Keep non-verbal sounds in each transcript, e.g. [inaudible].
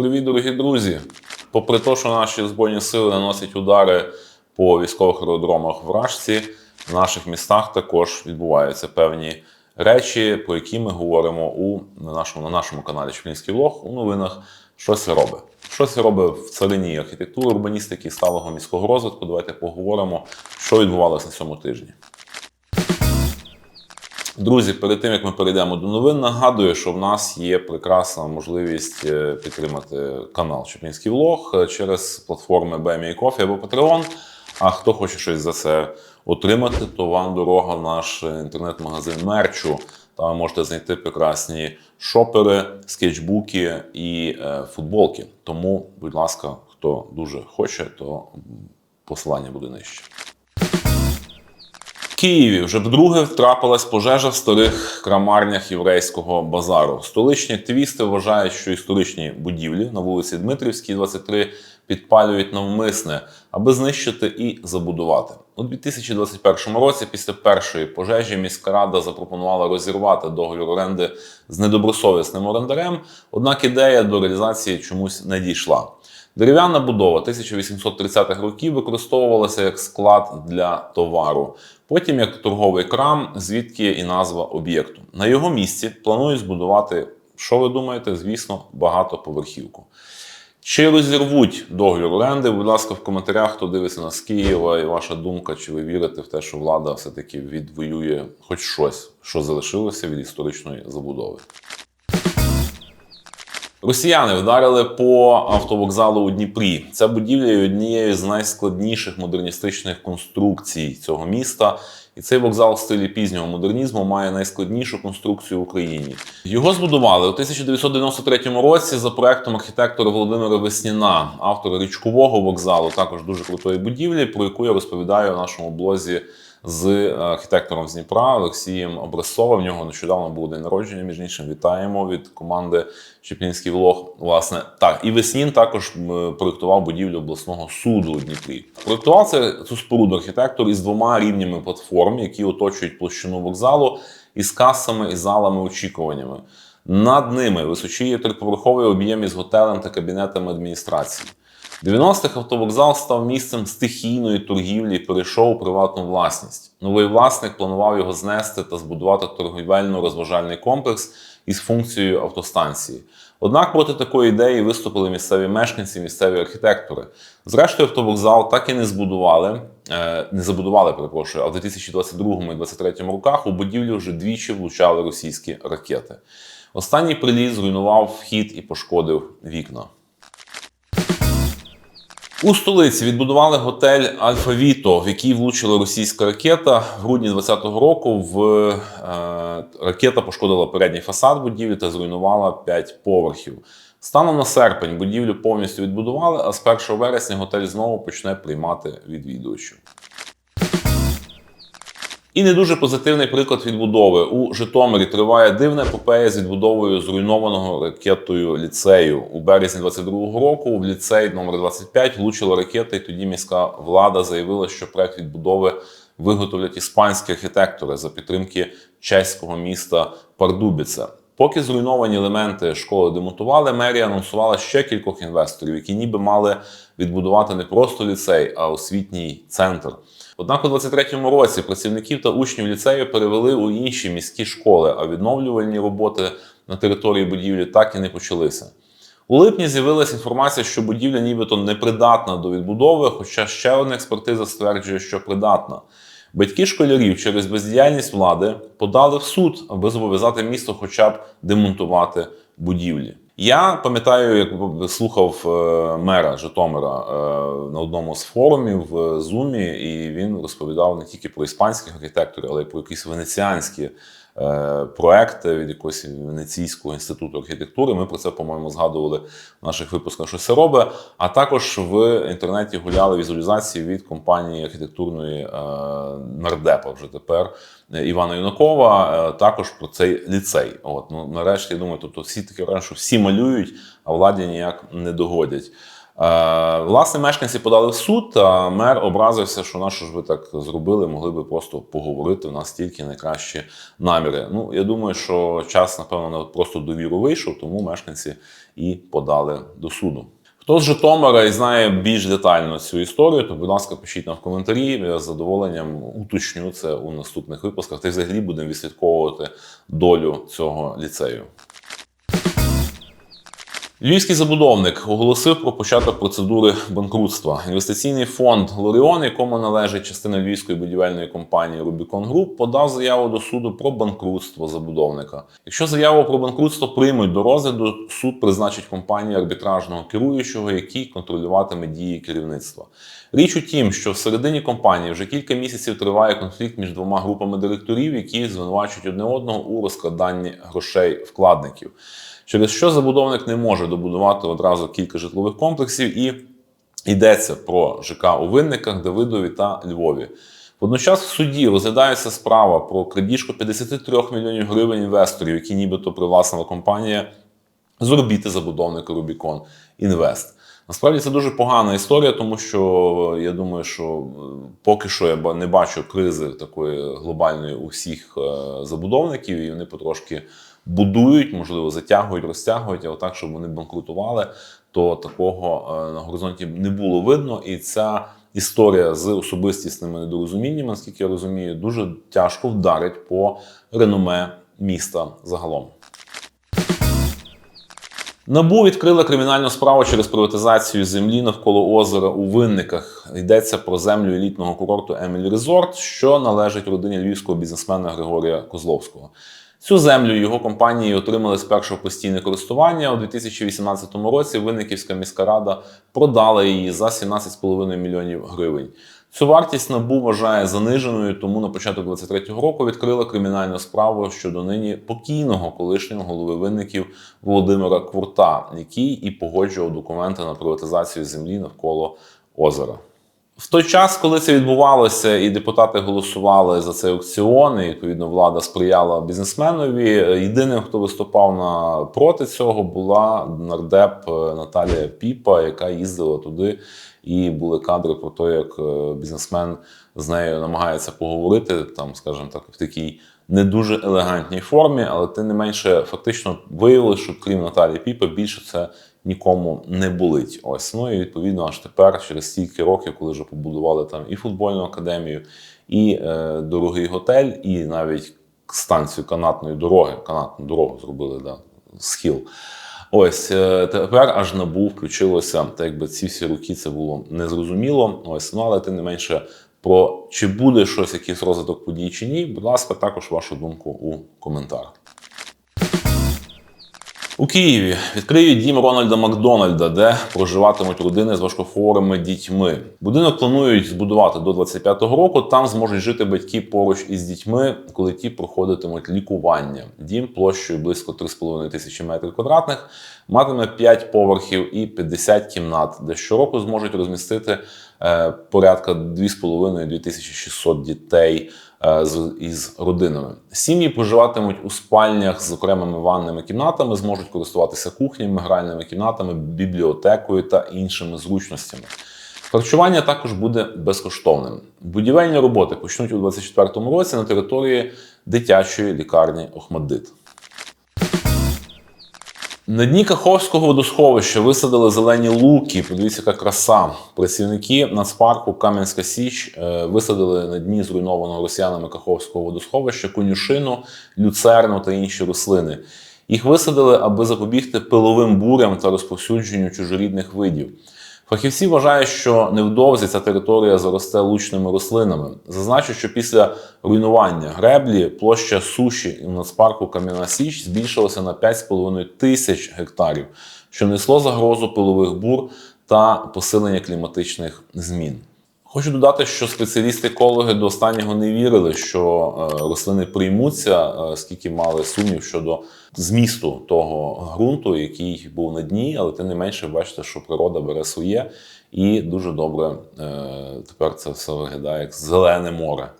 Привіт, дорогі друзі! Попри те, що наші збройні сили наносять удари по військових аеродромах в Рашці, в наших містах також відбуваються певні речі, про які ми говоримо у на нашому, на нашому каналі Чеплінський влог у новинах. Що це робить? Що це робить в царині архітектури, урбаністики сталого міського розвитку? Давайте поговоримо, що відбувалося на цьому тижні. Друзі, перед тим як ми перейдемо до новин, нагадую, що в нас є прекрасна можливість е, підтримати канал Чеплінський влог е, через платформи BMI Coffee або Patreon. А хто хоче щось за це отримати, то вам дорога в наш інтернет-магазин мерчу. Там можете знайти прекрасні шопери, скетчбуки і е, футболки. Тому, будь ласка, хто дуже хоче, то посилання буде нижче. Києві вже вдруге трапилась пожежа в старих крамарнях єврейського базару. Столичні активісти вважають, що історичні будівлі на вулиці Дмитрівській, 23, підпалюють навмисне, аби знищити і забудувати. У 2021 році, після першої пожежі, міська рада запропонувала розірвати договір оренди з недобросовісним орендарем. Однак ідея до реалізації чомусь не дійшла. Дерев'яна будова 1830-х років використовувалася як склад для товару, потім як торговий крам, звідки і назва об'єкту. На його місці планують збудувати, що ви думаєте, звісно, багатоповерхівку. Чи розірвуть договір оренди? Будь ласка, в коментарях, хто дивиться нас з Києва, і ваша думка, чи ви вірите в те, що влада все-таки відвоює хоч щось, що залишилося від історичної забудови. Росіяни вдарили по автовокзалу у Дніпрі. Ця будівля є однією з найскладніших модерністичних конструкцій цього міста. І цей вокзал в стилі пізнього модернізму має найскладнішу конструкцію в Україні. Його збудували у 1993 році за проектом архітектора Володимира Весніна, автора річкового вокзалу, також дуже крутої будівлі, про яку я розповідаю у нашому блозі з архітектором з Дніпра Олексієм Обресовим. В нього нещодавно був день народження. Між іншим, вітаємо від команди Чеплінський влог. Власне, так і Веснін також проєктував будівлю обласного суду у Дніпрі. Проєктував це цю споруду архітектор із двома рівнями платформ, які оточують площину вокзалу, із касами і залами очікуваннями. Над ними височіє триповерховий об'єм із готелем та кабінетами адміністрації. 90-х автовокзал став місцем стихійної торгівлі і перейшов у приватну власність. Новий власник планував його знести та збудувати торгівельно-розважальний комплекс із функцією автостанції. Однак проти такої ідеї виступили місцеві мешканці, місцеві архітектори. Зрештою, автовокзал так і не збудували, е, не забудували, перепрошую, а в 2022 і 2023 роках у будівлю вже двічі влучали російські ракети. Останній приліт зруйнував вхід і пошкодив вікна. У столиці відбудували готель Альфа Віто, в який влучила російська ракета. В грудні 2020 року в е, ракета пошкодила передній фасад будівлі та зруйнувала 5 поверхів. Станом на серпень будівлю повністю відбудували, а з 1 вересня готель знову почне приймати відвідувачів. І не дуже позитивний приклад відбудови. У Житомирі триває дивна епопея з відбудовою зруйнованого ракетою ліцею. У березні 22-го року в ліцей номер 25 влучила ракета, і тоді міська влада заявила, що проект відбудови виготовлять іспанські архітектори за підтримки чеського міста Пардубіце. Поки зруйновані елементи школи демонтували, мерія анонсувала ще кількох інвесторів, які ніби мали відбудувати не просто ліцей, а освітній центр. Однак у 23-му році працівників та учнів ліцею перевели у інші міські школи, а відновлювальні роботи на території будівлі так і не почалися. У липні з'явилася інформація, що будівля нібито непридатна до відбудови, хоча ще одна експертиза стверджує, що придатна. Батьки школярів через бездіяльність влади подали в суд, аби зобов'язати місто хоча б демонтувати будівлі. Я пам'ятаю, як слухав е, мера Житомира е, на одному з форумів в Зумі, і він розповідав не тільки про іспанських архітекторів, але й про якісь венеціанські е, проекти від якогось Венеційського інституту архітектури. Ми про це, по-моєму, згадували в наших випусках, що це робить. А також в інтернеті гуляли візуалізації від компанії архітектурної нардепа вже тепер Івана Юнакова. е, Також про цей ліцей. От ну нарешті я думаю, тобто всі такі що всі малюють, а владі ніяк не догодять. Е, Власне, мешканці подали в суд, а мер образився, що на що ж ви так зробили, могли би просто поговорити. У нас тільки найкращі наміри. Ну, я думаю, що час, напевно, на просто довіру вийшов, тому мешканці і подали до суду. Хто з Житомира і знає більш детально цю історію, то, будь ласка, пишіть нам в коментарі. Я з задоволенням уточню це у наступних випусках. Та й взагалі будемо відслідковувати долю цього ліцею. Львівський забудовник оголосив про початок процедури банкрутства. Інвестиційний фонд Лоріон, якому належить частина львівської будівельної компанії Рубікон Груп, подав заяву до суду про банкрутство забудовника. Якщо заяву про банкрутство приймуть до розгляду, суд призначить компанію арбітражного керуючого, який контролюватиме дії керівництва. Річ у тім, що всередині компанії вже кілька місяців триває конфлікт між двома групами директорів, які звинувачують одне одного у розкраданні грошей вкладників через що забудовник не може добудувати одразу кілька житлових комплексів, і йдеться про ЖК у Винниках, Давидові та Львові. Водночас в суді розглядається справа про крадіжку 53 мільйонів гривень інвесторів, які нібито привласнила компанія з орбіти забудовника Рубікон Інвест. Насправді це дуже погана історія, тому що я думаю, що поки що я не бачу кризи такої глобальної у всіх забудовників, і вони потрошки будують, можливо, затягують, розтягують, а отак, щоб вони банкрутували, то такого на горизонті не було видно. І ця історія з особистісними недорозуміннями, наскільки я розумію, дуже тяжко вдарить по реноме міста загалом. Набу відкрила кримінальну справу через приватизацію землі навколо озера у Винниках. Йдеться про землю елітного курорту Емілі Резорт, що належить родині львівського бізнесмена Григорія Козловського. Цю землю його компанії отримали спершу в постійне користування. У 2018 році Винниківська міська рада продала її за 17,5 мільйонів гривень. Цю вартість набу вважає заниженою, тому на початок 2023 року відкрила кримінальну справу щодо нині покійного колишнього голови винників Володимира Квурта, який і погоджував документи на приватизацію землі навколо озера. В той час, коли це відбувалося, і депутати голосували за цей аукціон, і відповідно влада сприяла бізнесменові. Єдиним, хто виступав на проти цього, була нардеп Наталія Піпа, яка їздила туди, і були кадри про те, як бізнесмен з нею намагається поговорити, там, скажімо так, в такій не дуже елегантній формі, але тим не менше, фактично виявилося, що крім Наталії Піпа, більше це нікому не болить. Ось ну і відповідно аж тепер, через стільки років, коли вже побудували там і футбольну академію, і е, дорогий готель, і навіть станцію канатної дороги, канатну дорогу зробили да, схил. Ось е, тепер аж набу включилося, так якби ці всі руки це було незрозуміло. Ось ну але тим не менше. Про чи буде щось, якийсь розвиток подій чи ні, будь ласка, також вашу думку у коментарах. У Києві відкриють дім Рональда Макдональда, де проживатимуть родини з важкохворими дітьми. Будинок планують збудувати до 25-го року. Там зможуть жити батьки поруч із дітьми, коли ті проходитимуть лікування. Дім площею близько 3,5 тисячі метрів квадратних матиме 5 поверхів і 50 кімнат, де щороку зможуть розмістити е, порядка 2,5-2600 дітей із родинами. Сім'ї проживатимуть у спальнях з окремими ванними кімнатами, зможуть користуватися кухнями, гральними кімнатами, бібліотекою та іншими зручностями. Харчування також буде безкоштовним. Будівельні роботи почнуть у 2024 році на території дитячої лікарні Охмаддит. На дні Каховського водосховища висадили зелені луки. Подивіться, яка краса. Працівники Нацпарку Кам'янська Січ е, висадили на дні зруйнованого росіянами Каховського водосховища конюшину, люцерну та інші рослини. Їх висадили, аби запобігти пиловим бурям та розповсюдженню чужорідних видів. Фахівці вважають, що невдовзі ця територія заросте лучними рослинами. Зазначу, що після руйнування греблі площа суші в нацпарку Кам'яна Січ збільшилася на 5,5 тисяч гектарів, що несло загрозу пилових бур та посилення кліматичних змін. Хочу додати, що спеціалісти-екологи до останнього не вірили, що е, рослини приймуться, е, скільки мали сумнів щодо змісту того ґрунту, який був на дні, але тим не менше, бачите, що природа бере своє, і дуже добре е, тепер це все виглядає як зелене море.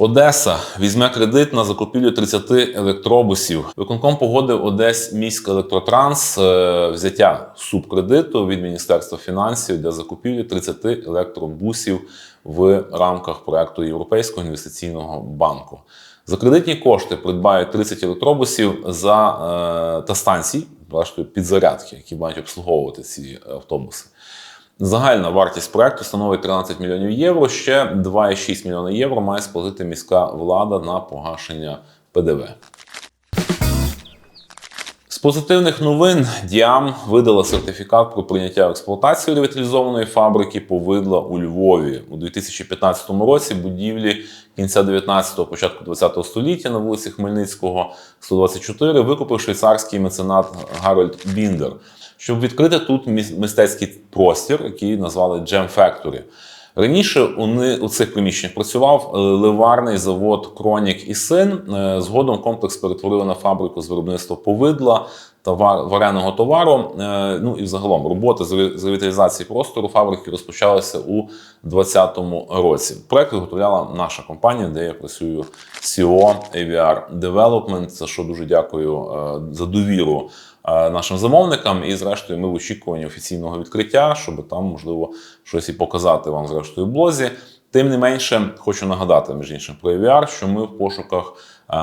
Одеса візьме кредит на закупівлю 30 електробусів. Виконком погодив Одесь міський електротранс е, взяття субкредиту від Міністерства фінансів для закупівлі 30 електробусів в рамках проекту Європейського інвестиційного банку. За кредитні кошти придбають 30 електробусів за е, та станцій, підзарядки, які мають обслуговувати ці автобуси. Загальна вартість проекту становить 13 мільйонів євро. Ще 2,6 мільйона євро має сплатити міська влада на погашення ПДВ. З позитивних новин Діам видала сертифікат про прийняття в експлуатацію ревіталізованої фабрики повидла у Львові у 2015 році. Будівлі кінця 19-го, початку 20-го століття на вулиці Хмельницького 124 викупив швейцарський меценат Гарольд Біндер, щоб відкрити тут мистецький простір, який назвали Jam Factory. Раніше у, цих приміщеннях працював е, ливарний завод Кронік і син. Е, Згодом комплекс перетворили на фабрику з виробництва повидла та вареного товару. Е, Ну і взагалом роботи з ревіталізації простору фабрики розпочалися у 2020 році. Проект виготовляла наша компанія, де я працюю CEO AVR Development. За що дуже дякую за довіру нашим замовникам. І зрештою, ми в очікуванні офіційного відкриття, щоб там можливо щось і показати вам зрештою в блозі. Тим не менше, хочу нагадати між іншим про AVR, що ми в пошуках е,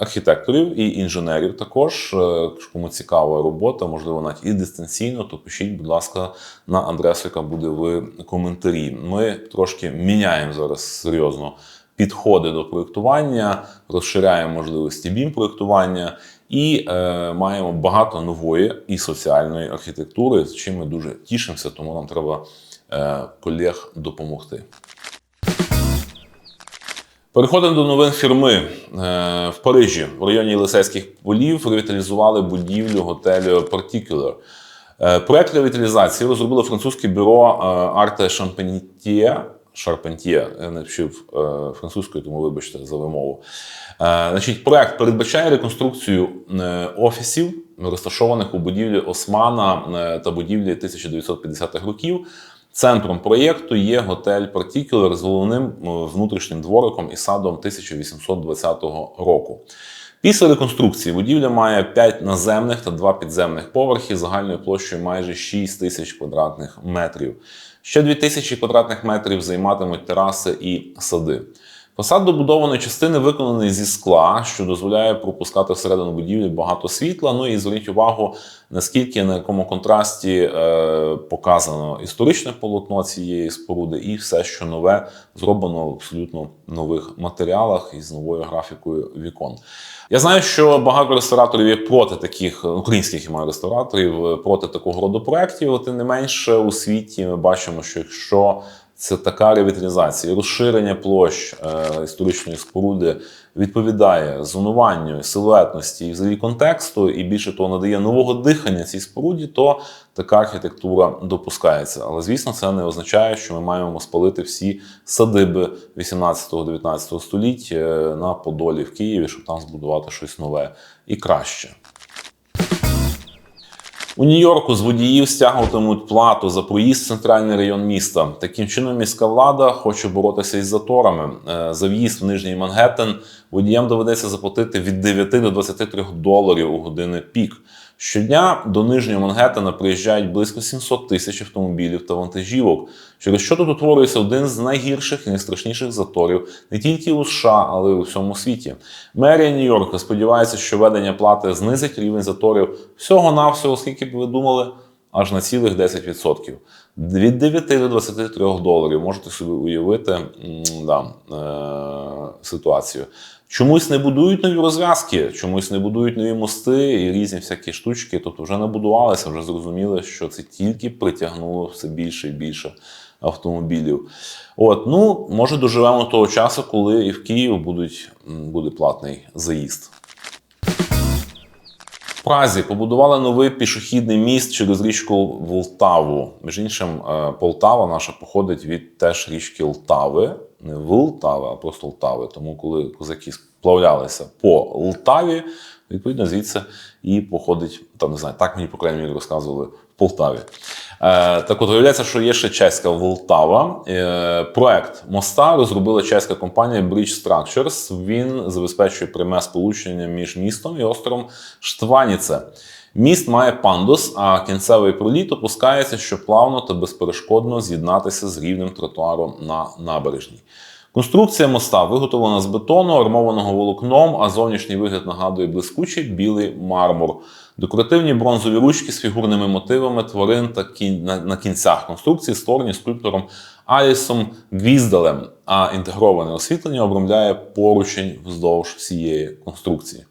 архітекторів і інженерів. Також е, кому цікава робота, можливо, навіть і дистанційно, то пишіть, будь ласка, на адресу, яка буде в коментарі. Ми трошки міняємо зараз серйозно підходи до проєктування, розширяємо можливості бім проєктування і е, маємо багато нової і соціальної архітектури, з чим ми дуже тішимося, тому нам треба е, колег допомогти. Переходимо до новин фірми. Е, В Парижі, в районі Єлисейських полів, ревіталізували будівлю готелю Particular. Е, Проект ревіталізації розробило французьке бюро Арте Шампентіє. Шарпентьє, я не вчив е, французькою, тому вибачте за вимову. Е, Значить, проект передбачає реконструкцію е, офісів, розташованих у будівлі Османа та будівлі 1950-х років. Центром проєкту є готель Particular з головним внутрішнім двориком і садом 1820 року. Після реконструкції будівля має 5 наземних та 2 підземних поверхи загальною площею майже 6 тисяч квадратних метрів. Ще 2 тисячі квадратних метрів займатимуть тераси і сади. Фасад добудованої частини виконаний зі скла, що дозволяє пропускати всередину будівлі багато світла. Ну і зверніть увагу, наскільки на якому контрасті е, показано історичне полотно цієї споруди, і все, що нове, зроблено в абсолютно нових матеріалах і з новою графікою вікон. Я знаю, що багато рестораторів є проти таких українських маю рестораторів е, проти такого роду проєктів. Тим не менше у світі ми бачимо, що якщо це така ревіталізація, розширення площ е, історичної споруди відповідає зонуванню, силуетності і взагалі контексту, і більше того надає нового дихання цій споруді, то така архітектура допускається. Але звісно, це не означає, що ми маємо спалити всі садиби 18-19 століття е, на Подолі в Києві, щоб там збудувати щось нове і краще. У Нью-Йорку з водіїв стягуватимуть плату за проїзд в центральний район міста. Таким чином, міська влада хоче боротися із заторами. Е, За в'їзд в нижній Мангеттен водіям доведеться заплатити від 9 до 23 доларів у години пік. Щодня до нижнього Мангеттена приїжджають близько 700 тисяч автомобілів та вантажівок, через що тут утворюється один з найгірших і найстрашніших заторів не тільки у США, але й у всьому світі. Мерія Нью-Йорка сподівається, що введення плати знизить рівень заторів всього-навсього, скільки б ви думали, аж на цілих 10%. Від 9 до 23 доларів. Можете собі уявити да, е, ситуацію. Чомусь не будують нові розв'язки, чомусь не будують нові мости і різні всякі штучки. Тобто вже набудувалися, вже зрозуміли, що це тільки притягнуло все більше і більше автомобілів. От, ну, може, доживемо до того часу, коли і в Київ будуть, буде платний заїзд. В Празі побудували новий пішохідний міст через річку Волтаву. Між іншим, е, Полтава наша походить від теж річки Лтави, не в Лтави, а просто Лтави. Тому, коли козаки сплавлялися по Лтаві, відповідно звідси і походить, там не знаю, так мені по крайній мірі розказували в Полтаві. Е, Так от виявляється, що є ще чеська Волтава. Е, Проект моста розробила чеська компанія Bridge Structures. Він забезпечує пряме сполучення між містом і островом Штваніце. Міст має пандус, а кінцевий проліт опускається, щоб плавно та безперешкодно з'єднатися з рівнем тротуару на набережній. Конструкція моста виготовлена з бетону, армованого волокном, а зовнішній вигляд нагадує блискучий білий мармур. Декоративні бронзові ручки з фігурними мотивами тварин та кін... на, на кінцях конструкції створені скульптором Алісом Гвіздалем, а інтегроване освітлення обрамляє поручень вздовж всієї конструкції.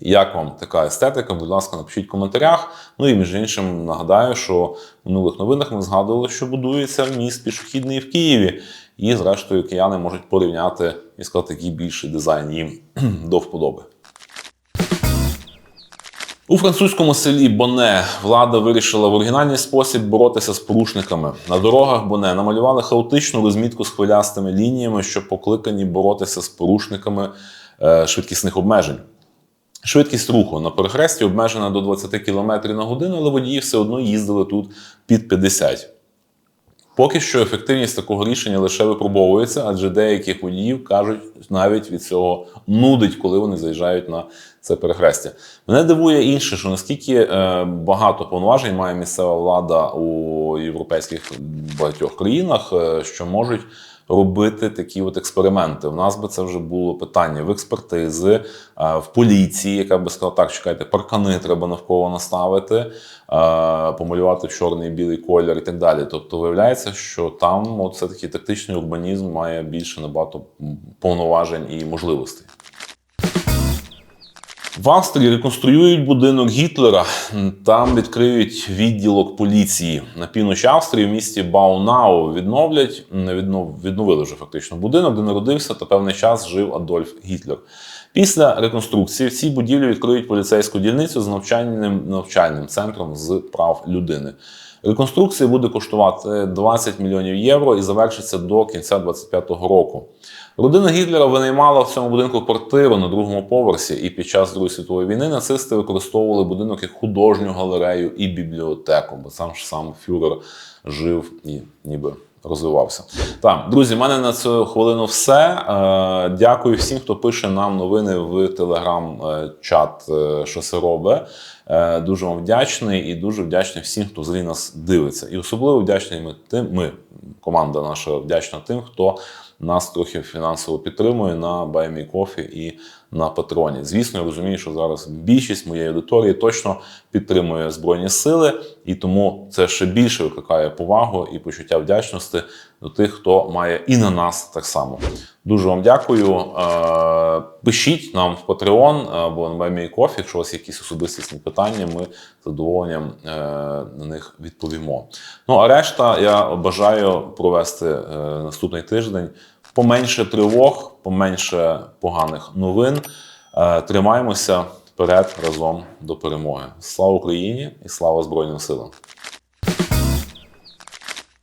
Як вам така естетика? Будь ласка, напишіть в коментарях. Ну і між іншим нагадаю, що в минулих новинах ми згадували, що будується міст пішохідний в Києві. І, зрештою, кияни можуть порівняти і сказати, який більший дизайн їм [clears throat] до вподоби. У французькому селі Боне влада вирішила в оригінальний спосіб боротися з порушниками. На дорогах Боне намалювали хаотичну розмітку з хвилястими лініями, що покликані боротися з порушниками е, швидкісних обмежень. Швидкість руху на перехресті обмежена до 20 км на годину, але водії все одно їздили тут під 50. Поки що ефективність такого рішення лише випробовується, адже деяких водіїв кажуть, навіть від цього нудить, коли вони заїжджають на це перехрестя. Мене дивує інше, що наскільки е, багато повноважень має місцева влада у європейських багатьох країнах, е, що можуть робити такі от експерименти. У нас би це вже було питання в експертизи, е, в поліції, яка би сказала, так, чекайте, паркани треба навколо наставити, е, помалювати в чорний і білий колір і так далі. Тобто, виявляється, що там от все-таки тактичний урбанізм має більше набагато повноважень і можливостей. В Австрії реконструюють будинок Гітлера. Там відкриють відділок поліції на півночі Австрії в місті Баунау. Відновлять відновили вже фактично будинок, де народився та певний час жив Адольф Гітлер. Після реконструкції в цій будівлі відкриють поліцейську дільницю з навчальним навчальним центром з прав людини. Реконструкція буде коштувати 20 мільйонів євро і завершиться до кінця 2025 року. Родина Гітлера винаймала в цьому будинку квартиру на другому поверсі, і під час Другої світової війни нацисти використовували будинок як художню галерею і бібліотеку, бо сам ж сам фюрер жив і ніби розвивався. Так, друзі, в мене на цю хвилину все. Е, Дякую всім, хто пише нам новини в телеграм-чат е, що це робить. Е, Дуже вам вдячний і дуже вдячний всім, хто взагалі нас дивиться. І особливо вдячний ми тим. Ми команда наша вдячна тим, хто нас трохи фінансово підтримує на BuyMeCoffee і на Патреоні. Звісно, я розумію, що зараз більшість моєї аудиторії точно підтримує Збройні Сили, і тому це ще більше викликає повагу і почуття вдячності до тих, хто має і на нас так само. Дуже вам дякую. Е, Пишіть нам в Patreon або на BuyMeCoffee, якщо у вас якісь особистісні питання, ми з задоволенням е, на них відповімо. Ну а решта я бажаю провести е, наступний тиждень поменше тривог, поменше поганих новин. Е, Тримаємося вперед разом до перемоги. Слава Україні і слава Збройним силам!